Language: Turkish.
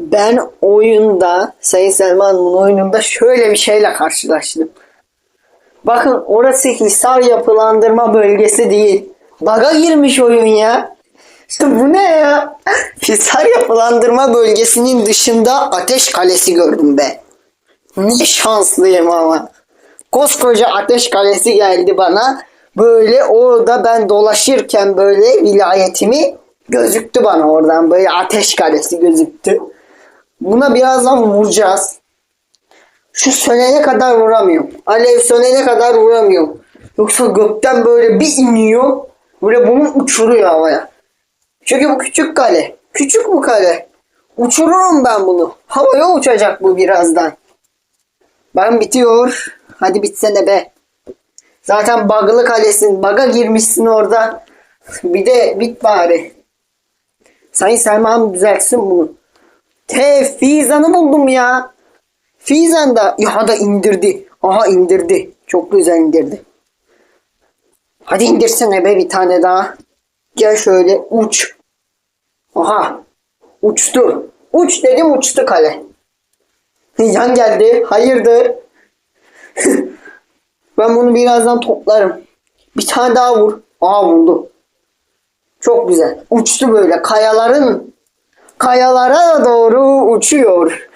Ben oyunda, Sayın Selman'ın oyununda şöyle bir şeyle karşılaştım. Bakın orası Hisar yapılandırma bölgesi değil. Baga girmiş oyun ya. Bu ne ya? Hisar yapılandırma bölgesinin dışında ateş kalesi gördüm be. Ne şanslıyım ama. Koskoca ateş kalesi geldi bana. Böyle orada ben dolaşırken böyle vilayetimi gözüktü bana oradan. Böyle ateş kalesi gözüktü. Buna birazdan vuracağız. Şu sönene kadar vuramıyorum. Alev sönene kadar vuramıyorum. Yoksa gökten böyle bir iniyor. Böyle bunu uçuruyor havaya. Çünkü bu küçük kale. Küçük bu kale. Uçururum ben bunu. Havaya uçacak bu birazdan. Ben bitiyor. Hadi bitsene be. Zaten bug'lı kalesin. Bug'a girmişsin orada. Bir de bit bari. Sayın Selman düzeltsin bunu. Te Fizan'ı buldum ya. Fizan da ya da indirdi. Aha indirdi. Çok güzel indirdi. Hadi indirsene be bir tane daha. Gel şöyle uç. Aha. Uçtu. Uç dedim uçtu kale. Yan geldi. Hayırdır? ben bunu birazdan toplarım. Bir tane daha vur. Aa vurdu. Çok güzel. Uçtu böyle kayaların kayalara doğru uçuyor.